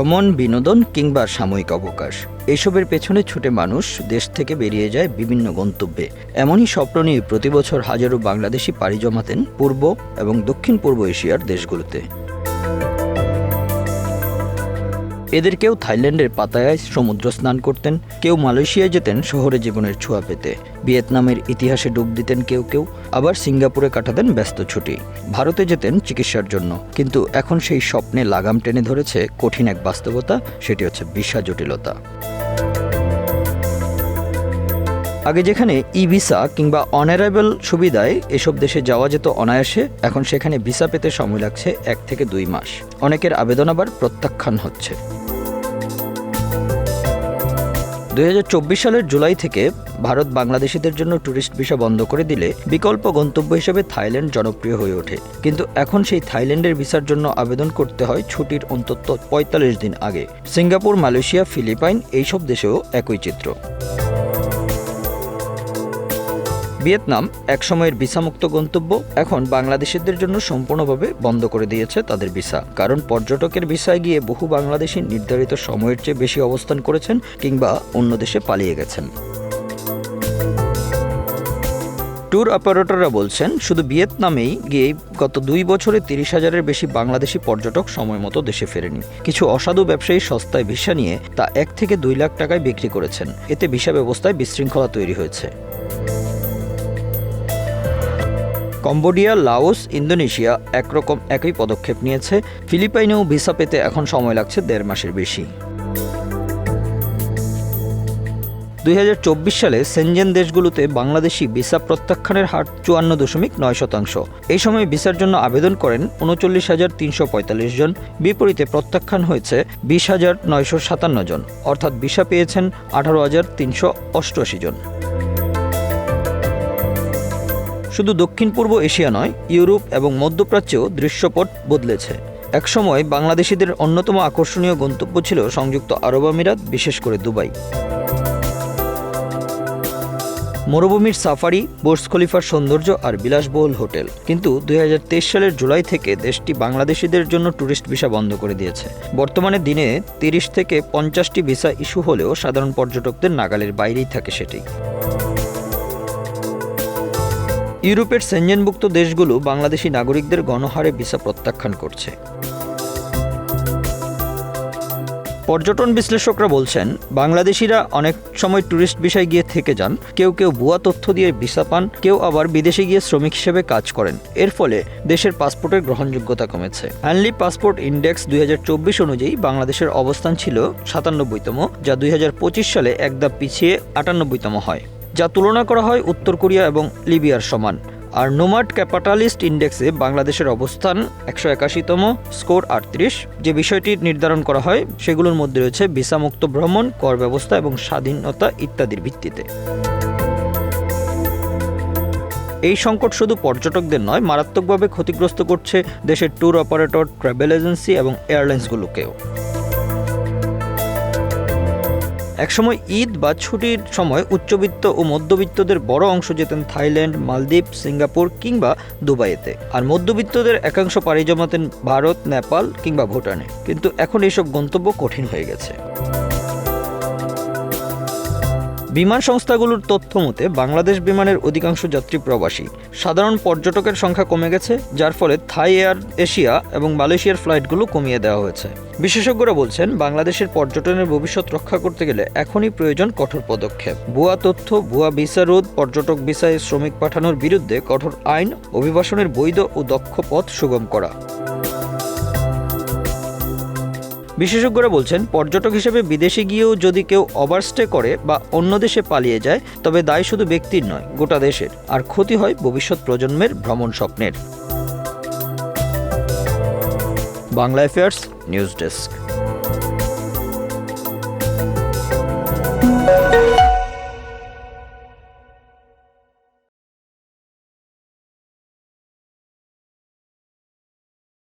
ভ্রমণ, বিনোদন কিংবা সাময়িক অবকাশ। এসবের পেছনে ছুটে মানুষ দেশ থেকে বেরিয়ে যায় বিভিন্ন গন্তব্যে। এমনই স্বপ্ন নিয়ে প্রতিবছর হাজারো বাংলাদেশি পাড়ি জমাতেন পূর্ব এবং দক্ষিণ পূর্ব এশিয়ার দেশগুলোতে। এদের কেউ থাইল্যান্ডের পাতায়ায় সমুদ্র স্নান করতেন, কেউ মালয়েশিয়ায় যেতেন শহরে জীবনের ছোঁয়া পেতে। ভিয়েতনামের ইতিহাসে ডুব দিতেন কেউ কেউ, আবার সিঙ্গাপুরে কাটাতেন ব্যস্ত ছুটি। ভারতে যেতেন চিকিৎসার জন্য। কিন্তু এখন সেই স্বপ্নে লাগাম টেনে ধরেছে কঠিন এক বাস্তবতা, সেটি হচ্ছে ভিসা জটিলতা। আগে যেখানে ই ভিসা কিংবা অনারাইভেল সুবিধায় এসব দেশে যাওয়া যেত অনায়াসে, এখন সেখানে ভিসা পেতে সময় লাগছে এক থেকে দুই মাস। অনেকের আবেদন আবার প্রত্যাখ্যান হচ্ছে। দুই হাজার চব্বিশ সালের জুলাই থেকে ভারত বাংলাদেশিদের জন্য ট্যুরিস্ট ভিসা বন্ধ করে দিলে বিকল্প গন্তব্য হিসেবে থাইল্যান্ড জনপ্রিয় হয়ে ওঠে। কিন্তু এখন সেই থাইল্যান্ডের ভিসার জন্য আবেদন করতে হয় ছুটির অন্তত পঁয়তাল্লিশ দিন আগে। সিঙ্গাপুর, মালয়েশিয়া, ফিলিপাইন এইসব দেশেও একই চিত্র। ভিয়েতনাম একসময়ের ভিসামুক্ত গন্তব্য। এখন বাংলাদেশিদের জন্য সম্পূর্ণভাবে বন্ধ করে দিয়েছে তাদের ভিসা। কারণ পর্যটকের ভিসায় গিয়ে বহু বাংলাদেশি নির্ধারিত সময়ের চেয়ে বেশি অবস্থান করেছেন কিংবা অন্য দেশে পালিয়ে গেছেন। ট্যুর অপারেটররা বলছেন, শুধু ভিয়েতনামেই গিয়ে গত দুই বছরে তিরিশ হাজারের বেশি বাংলাদেশি পর্যটক সময় মতো দেশে ফেরেনি। কিছু অসাধু ব্যবসায়ী সস্তায় ভিসা নিয়ে তা এক থেকে দুই লাখ টাকায় বিক্রি করেছেন। এতে ভিসা ব্যবস্থায় বিশৃঙ্খলা তৈরি হয়েছে। কম্বোডিয়া, লাওস, ইন্দোনেশিয়া একরকম একই পদক্ষেপ নিয়েছে। ফিলিপাইনেও ভিসা পেতে এখন সময় লাগছে দেড় মাসের বেশি। দুই হাজার চব্বিশ সালে সেনজেন দেশগুলোতে বাংলাদেশি ভিসা প্রত্যাখ্যানের হার চুয়ান্ন দশমিক নয় শতাংশ। এই সময় ভিসার জন্য আবেদন করেন উনচল্লিশ হাজার তিনশো পঁয়তাল্লিশ জন। বিপরীতে প্রত্যাখ্যান হয়েছে বিশ হাজার নয়শো সাতান্ন জন। অর্থাৎ ভিসা পেয়েছেন আঠারো হাজার তিনশো অষ্টআশি জন। শুধু দক্ষিণ পূর্ব এশিয়া নয়, ইউরোপ এবং মধ্যপ্রাচ্যেও দৃশ্যপট বদলেছে। একসময় বাংলাদেশিদের অন্যতম আকর্ষণীয় গন্তব্য ছিল সংযুক্ত আরব আমিরাত, বিশেষ করে দুবাই। মরুভূমির সাফারি বোর্স খলিফার সৌন্দর্য আর বিলাসবহুল হোটেল। কিন্তু দুই হাজার তেইশ সালের জুলাই থেকে দেশটি বাংলাদেশিদের জন্য ট্যুরিস্ট ভিসা বন্ধ করে দিয়েছে। বর্তমানে দিনে তিরিশ থেকে পঞ্চাশটি ভিসা ইস্যু হলেও সাধারণ পর্যটকদের নাগালের বাইরেই থাকে সেটি। ইউরোপের সেনজেনভুক্ত দেশগুলো বাংলাদেশি নাগরিকদের গণহারে ভিসা প্রত্যাখ্যান করছে। পর্যটন বিশ্লেষকরা বলছেন, বাংলাদেশিরা অনেক সময় ট্যুরিস্ট বিষয় গিয়ে থেকে যান, কেউ কেউ ভুয়া তথ্য দিয়ে ভিসা পান, কেউ আবার বিদেশে গিয়ে শ্রমিক হিসেবে কাজ করেন। এর ফলে দেশের পাসপোর্টের গ্রহণযোগ্যতা কমেছে। হ্যানলি পাসপোর্ট ইন্ডেক্স দুই হাজার চব্বিশ অনুযায়ী বাংলাদেশের অবস্থান ছিল সাতানব্বইতম, যা দুই হাজার পঁচিশ সালে এক পিছিয়ে আটানব্বইতম হয়। যা তুলনা করা হয় উত্তর কোরিয়া এবং লিবিয়ার সমান। আর নোমাট ক্যাপিটালিস্ট ইন্ডেক্সে বাংলাদেশের অবস্থান একশো একাশিতম, স্কোর আটত্রিশ। যে বিষয়টি নির্ধারণ করা হয়, সেগুলোর মধ্যে রয়েছে ভিসামুক্ত ভ্রমণ, কর ব্যবস্থা এবং স্বাধীনতা ইত্যাদির ভিত্তিতে। এই সংকট শুধু পর্যটকদের নয়, মারাত্মকভাবে ক্ষতিগ্রস্ত করছে দেশের ট্যুর অপারেটর ট্রাভেল এজেন্সি এবং এয়ারলাইন্সগুলোকেও। একসময় ঈদ বা ছুটির সময় উচ্চবিত্ত ও মধ্যবিত্তদের বড় অংশ যেতেন থাইল্যান্ড, মালদ্বীপ, সিঙ্গাপুর কিংবা দুবাইতে। আর মধ্যবিত্তদের একাংশ পাড়ি জমাতেন ভারত, নেপাল কিংবা ভুটানে। কিন্তু এখন এইসব গন্তব্য কঠিন হয়ে গেছে। বিমান সংস্থাগুলোর তথ্য মতে, বাংলাদেশ বিমানের অধিকাংশ যাত্রী প্রবাসী। সাধারণ পর্যটকের সংখ্যা কমে গেছে, যার ফলে থাই এয়ার এশিয়া এবং মালয়েশিয়ার ফ্লাইটগুলো কমিয়ে দেওয়া হয়েছে। বিশেষজ্ঞরা বলছেন, বাংলাদেশের পর্যটনের ভবিষ্যৎ রক্ষা করতে গেলে এখনই প্রয়োজন কঠোর পদক্ষেপ। ভুয়া তথ্য, ভুয়া ভিসা রোধ, পর্যটক ভিসায় শ্রমিক পাঠানোর বিরুদ্ধে কঠোর আইন, অভিবাসনের বৈধ ও দক্ষ পথ সুগম করা। বিশেষজ্ঞরা বলছেন, পর্যটক হিসেবে বিদেশে গিয়েও যদি কেউ ওভারস্টে করে বা অন্য দেশে পালিয়ে যায়, তবে দায় শুধু ব্যক্তির নয়, গোটা দেশের। আর ক্ষতি হয় ভবিষ্যৎ প্রজন্মের ভ্রমণ স্বপ্নের। Bangla affairs news desk.